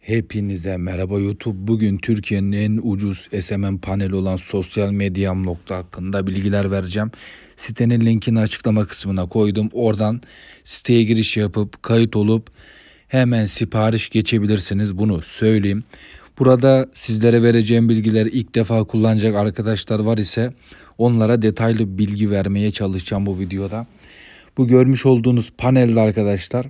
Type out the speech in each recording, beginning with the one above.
Hepinize merhaba YouTube. Bugün Türkiye'nin en ucuz SMM paneli olan sosyal medya nokta hakkında bilgiler vereceğim. Sitenin linkini açıklama kısmına koydum. Oradan siteye giriş yapıp kayıt olup hemen sipariş geçebilirsiniz. Bunu söyleyeyim. Burada sizlere vereceğim bilgiler ilk defa kullanacak arkadaşlar var ise onlara detaylı bilgi vermeye çalışacağım bu videoda. Bu görmüş olduğunuz panelde arkadaşlar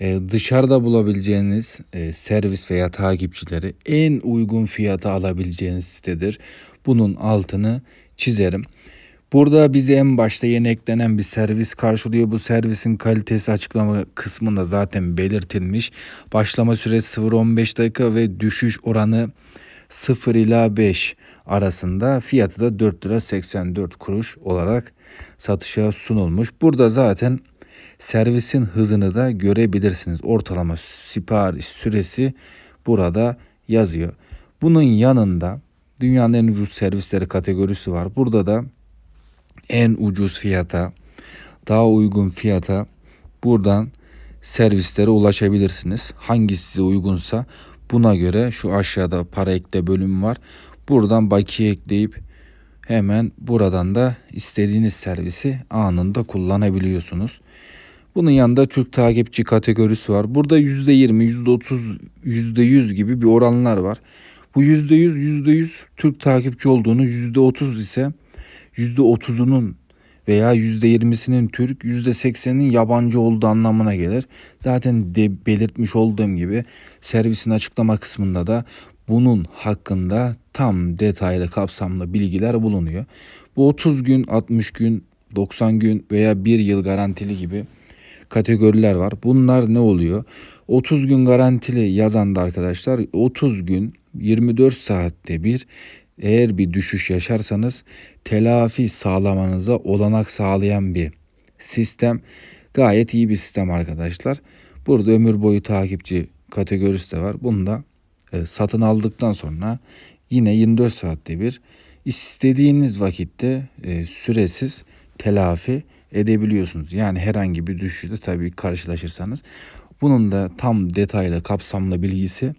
dışarıda bulabileceğiniz e, servis veya takipçileri en uygun fiyata alabileceğiniz sitedir. Bunun altını çizerim. Burada bize en başta yeni eklenen bir servis karşılıyor. Bu servisin kalitesi açıklama kısmında zaten belirtilmiş. Başlama süresi 0-15 dakika ve düşüş oranı 0 ila 5 arasında fiyatı da 4 lira 84 kuruş olarak satışa sunulmuş. Burada zaten servisin hızını da görebilirsiniz. Ortalama sipariş süresi burada yazıyor. Bunun yanında dünyanın en ucuz servisleri kategorisi var. Burada da en ucuz fiyata, daha uygun fiyata buradan servislere ulaşabilirsiniz. Hangisi size uygunsa buna göre şu aşağıda para ekle bölümü var. Buradan bakiye ekleyip hemen buradan da istediğiniz servisi anında kullanabiliyorsunuz. Bunun yanında Türk takipçi kategorisi var. Burada %20, %30, %100 gibi bir oranlar var. Bu %100, %100 Türk takipçi olduğunu, %30 ise %30'unun veya %20'sinin Türk, %80'inin yabancı olduğu anlamına gelir. Zaten de belirtmiş olduğum gibi servisin açıklama kısmında da bunun hakkında tam detaylı kapsamlı bilgiler bulunuyor. Bu 30 gün, 60 gün, 90 gün veya 1 yıl garantili gibi kategoriler var. Bunlar ne oluyor? 30 gün garantili yazan da arkadaşlar 30 gün 24 saatte bir eğer bir düşüş yaşarsanız telafi sağlamanıza olanak sağlayan bir sistem. Gayet iyi bir sistem arkadaşlar. Burada ömür boyu takipçi kategorisi de var. Bunu da e, satın aldıktan sonra yine 24 saatte bir istediğiniz vakitte e, süresiz telafi edebiliyorsunuz. Yani herhangi bir düşüşte tabii karşılaşırsanız. Bunun da tam detaylı kapsamlı bilgisi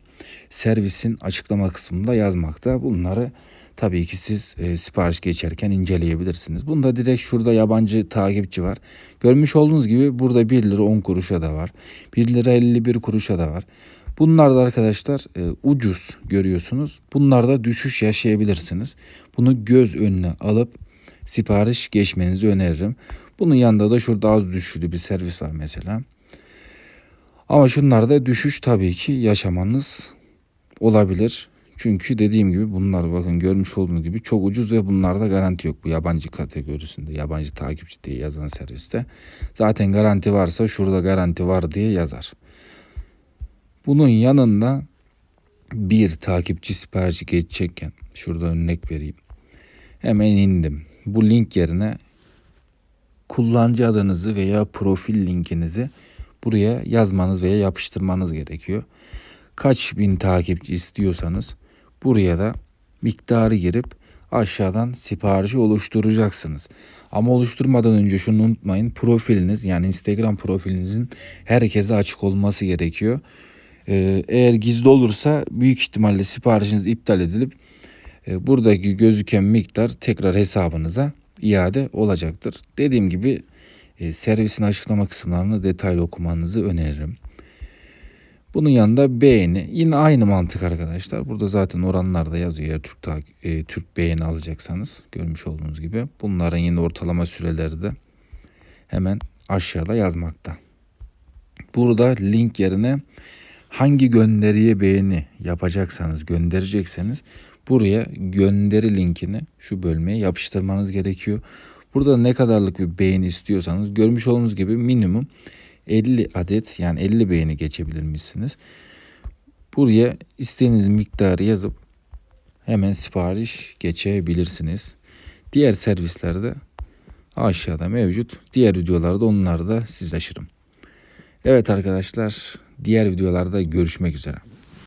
servisin açıklama kısmında yazmakta. Bunları tabii ki siz e, sipariş geçerken inceleyebilirsiniz. Bunda direkt şurada yabancı takipçi var. Görmüş olduğunuz gibi burada 1 lira 10 kuruşa da var. 1 lira 51 kuruşa da var. Bunlar da arkadaşlar e, ucuz görüyorsunuz. Bunlarda düşüş yaşayabilirsiniz. Bunu göz önüne alıp sipariş geçmenizi öneririm. Bunun yanında da şurada az düşüşlü bir servis var mesela. Ama şunlarda düşüş tabii ki yaşamanız olabilir. Çünkü dediğim gibi bunlar bakın görmüş olduğunuz gibi çok ucuz ve bunlarda garanti yok. Bu yabancı kategorisinde yabancı takipçi diye yazan serviste. Zaten garanti varsa şurada garanti var diye yazar. Bunun yanında bir takipçi siparişi geçecekken şurada örnek vereyim. Hemen indim. Bu link yerine kullanıcı adınızı veya profil linkinizi buraya yazmanız veya yapıştırmanız gerekiyor. Kaç bin takipçi istiyorsanız buraya da miktarı girip aşağıdan siparişi oluşturacaksınız. Ama oluşturmadan önce şunu unutmayın. Profiliniz yani Instagram profilinizin herkese açık olması gerekiyor. Ee, eğer gizli olursa büyük ihtimalle siparişiniz iptal edilip e, buradaki gözüken miktar tekrar hesabınıza iade olacaktır. Dediğim gibi e, servisin açıklama kısımlarını detaylı okumanızı öneririm. Bunun yanında beğeni yine aynı mantık arkadaşlar. Burada zaten oranlarda yazıyor eğer Türk e, Türk beğeni alacaksanız görmüş olduğunuz gibi. Bunların yine ortalama süreleri de hemen aşağıda yazmakta. Burada link yerine hangi gönderiye beğeni yapacaksanız gönderecekseniz buraya gönderi linkini şu bölmeye yapıştırmanız gerekiyor. Burada ne kadarlık bir beğeni istiyorsanız görmüş olduğunuz gibi minimum 50 adet yani 50 beğeni geçebilir misiniz? Buraya istediğiniz miktarı yazıp hemen sipariş geçebilirsiniz. Diğer servislerde aşağıda mevcut. Diğer videolarda onları da siz aşırım. Evet arkadaşlar diğer videolarda görüşmek üzere.